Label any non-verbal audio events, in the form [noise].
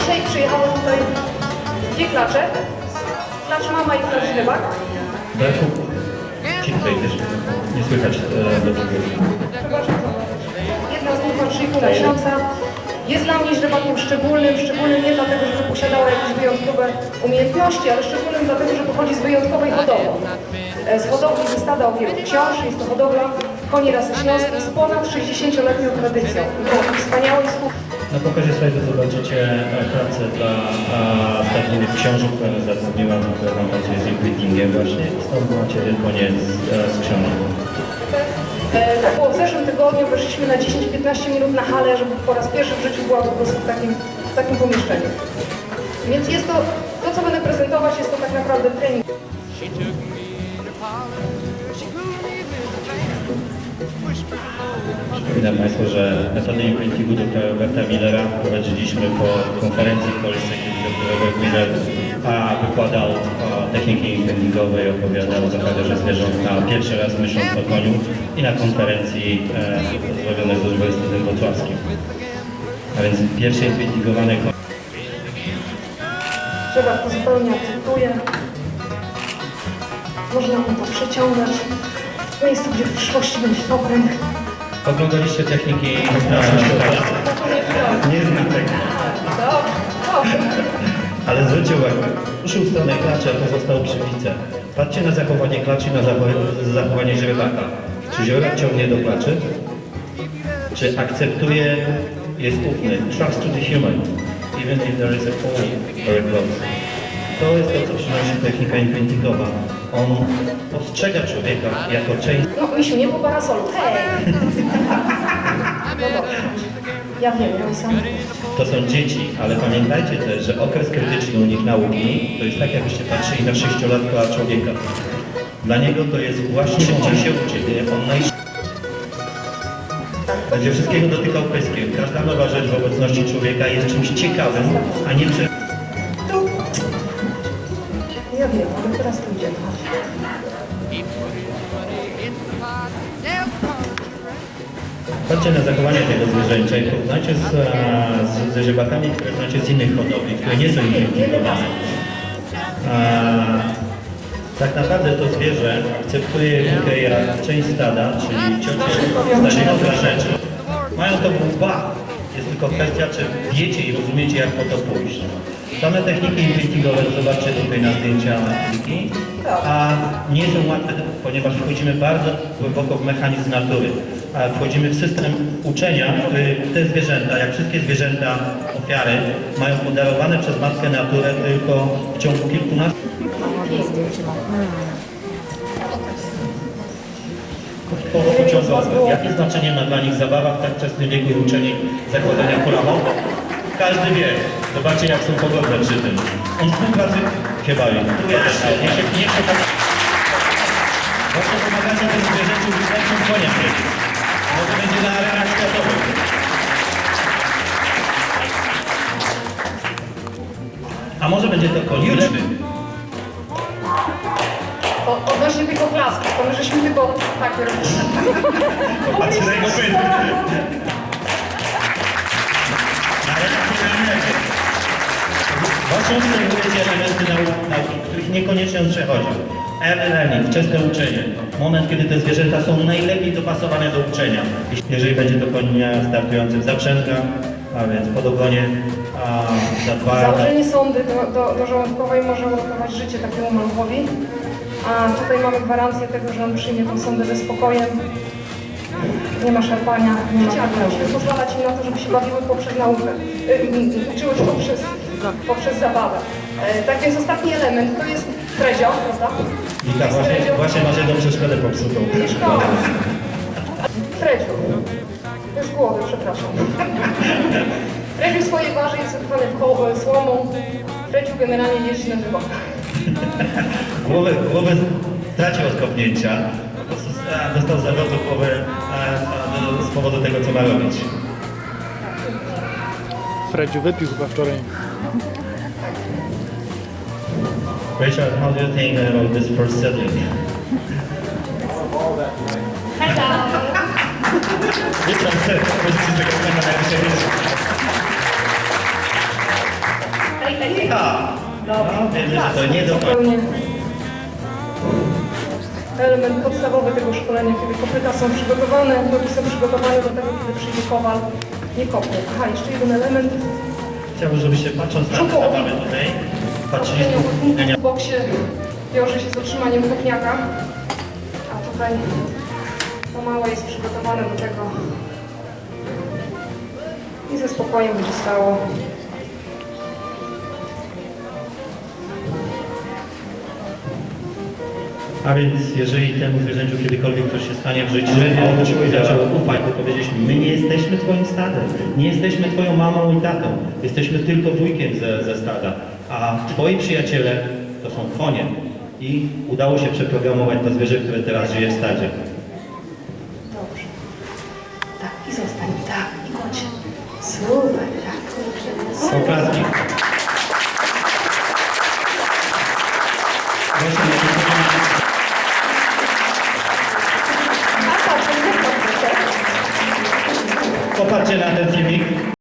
Dzisiaj przyjechały tutaj dwie klacze. Klacz mama i klacz rybak. Darku, cichej też nie słychać e, dobrze głosu. Przepraszam za to. Jedna z nich ma 3,5 miesiąca. Jest dla mnie źrebakiem szczególnym, szczególnym nie dlatego, że posiadała jakieś wyjątkowe umiejętności, ale szczególnym dlatego, że pochodzi z wyjątkowej hodowli. E, Z hodowli ze stada o wielu książ, jest to hodowla koni rasy śląskiej z ponad 60-letnią tradycją. Wspaniałej słuch. Na pokazie slajdu zobaczycie e, pracę dla stadniny książek, która zatrudniła, która tam pracuje z imprintingiem właśnie. Stąd macie koniec e, z książek. E, tak było w zeszłym tygodniu, weszliśmy na 10-15 minut na halę, żeby po raz pierwszy w życiu była po prostu w takim, w takim pomieszczeniu. Więc jest to, to co będę prezentować, jest to tak naprawdę trening. Przypominam Państwu, że metodę imprintingu dr. Roberta Millera prowadziliśmy po konferencji w Polsce, kiedy. Robert Miller a, wykładał a, techniki i opowiadał o zachadarze zwierząt na pierwszy raz myśląc o koniu i na konferencji e, zrobionej z Uniwersytetem Wrocławskim. A więc pierwsze imprintingowane konie. Trzeba to zupełnie akceptuje. Można mu to przeciągać miejscu, gdzie w przyszłości będzie okręg. Oglądaliście techniki Nie znam tego. Ale zwróćcie uwagę, ruszył w stronę klaczy, a pozostał przy pice. Patrzcie na zachowanie klaczy i na zachowanie, zachowanie źrebaka. Czy źrebak ciągnie do klaczy? Czy akceptuje, jest ufny? Trust to the human, even if there is a fall very close. To jest to, co przynosi technika imprintingowa. On postrzega człowieka jako część No, misiu, nie po parasolu. Hej! No. Ja wiem, ja sam. To są dzieci, ale pamiętajcie też, że okres krytyczny u nich nauki to jest tak, jakbyście patrzyli na sześciolatka człowieka. Dla niego to jest właśnie szybciej się uczy? On naj... Będzie wszystkiego dotykał pyskiem. Każda nowa rzecz w obecności człowieka jest czymś ciekawym, a nie czymś... Ja wiem, ale teraz tu idziemy. Patrzcie na zachowanie tego zwierzęcia i porównajcie z, e, z, ze źrebakami, które znacie z innych hodowli, które nie są imprintowane. Tak naprawdę to zwierzę akceptuje Mikę jak część stada, czyli ciocie dla rzeczy. Mają to w łbach. Jest tylko kwestia, czy wiecie i rozumiecie, jak po to pójść. Same techniki imprintingowe, zobaczcie tutaj na zdjęcia a nie są łatwe, ponieważ wchodzimy bardzo głęboko w mechanizm natury. Wchodzimy w system uczenia, który te zwierzęta, jak wszystkie zwierzęta ofiary, mają podarowane przez matkę naturę tylko w ciągu kilkunastu pociągowe. Jakie znaczenie ma dla nich zabawa w tak wczesnym wieku i uczenie zakładania kulamu? Każdy wie. Zobaczcie, jak są pogodne przy tym. On współpracuje chyba i tu jest. Niech się, niech się tak... Właśnie pomagacie tym zwierzęciu być lepszym koniem kiedyś. Może będzie na arenach światowych. A może będzie to koń? O, odnośnie tych oklasków, to my żeśmy tylko tak robili. Jego pysk. Ale tak Waszą obserwujecie elementy nau- nauki, których niekoniecznie on przechodził. Early learning, wczesne uczenie. Moment, kiedy te zwierzęta są najlepiej dopasowane do uczenia. Jeżeli będzie to koń startujący w zaprzęgach, a więc pod ogonie, a za dwa. Założenie sondy do, do, do żołądkowej może uratować życie takiemu małpowi. A tutaj mamy gwarancję tego, że on przyjmie tą sondę ze spokojem. Nie ma szarpania, nie ma Musimy pozwalać im na to, żeby się bawiły poprzez naukę. Y, uczyły się poprzez, poprzez zabawę. E, tak więc ostatni element to jest Fredzio, prawda? I tak właśnie, właśnie masz jedną przeszkodę popsutą. Fredziu. To jest głowy, przepraszam. Fredziu swoje waży jest wypchany koło- słomą. Fredziu generalnie jeździ na żywo. [laughs] Głowę, głowę stracił od kopnięcia. Po prostu dostał zawrotu głowy z powodu tego, co ma robić. Fredziu wypił chyba wczoraj. Rachel, how do you think about this first settling? Witam serdecznie, pozycji tego! No, wiemy, że to nie do końca. zupełnie element podstawowy tego szkolenia, kiedy kopyta są przygotowane, nogi są przygotowane do tego, kiedy przyjdzie kowal, nie kopnie. Aha, jeszcze jeden element. Chciałbym, żebyście patrząc na te zabawy tutaj, patrzyli z punktu widzenia W boksie wiąże się z otrzymaniem kopniaka, a tutaj to małe jest przygotowane do tego i ze spokojem będzie stało. A więc jeżeli temu zwierzęciu kiedykolwiek coś się stanie w życiu, on zaczął ufać, to powiedzieliśmy, my nie jesteśmy twoim stadem, nie jesteśmy twoją mamą i tatą, jesteśmy tylko wujkiem ze, ze stada, a twoi przyjaciele to są konie. I udało się przeprogramować to zwierzę, które teraz żyje w stadzie. Dobrze. Tak, i zostań. Tak, i chodź. Super, tak. Oklaski. A tak, to nie tak.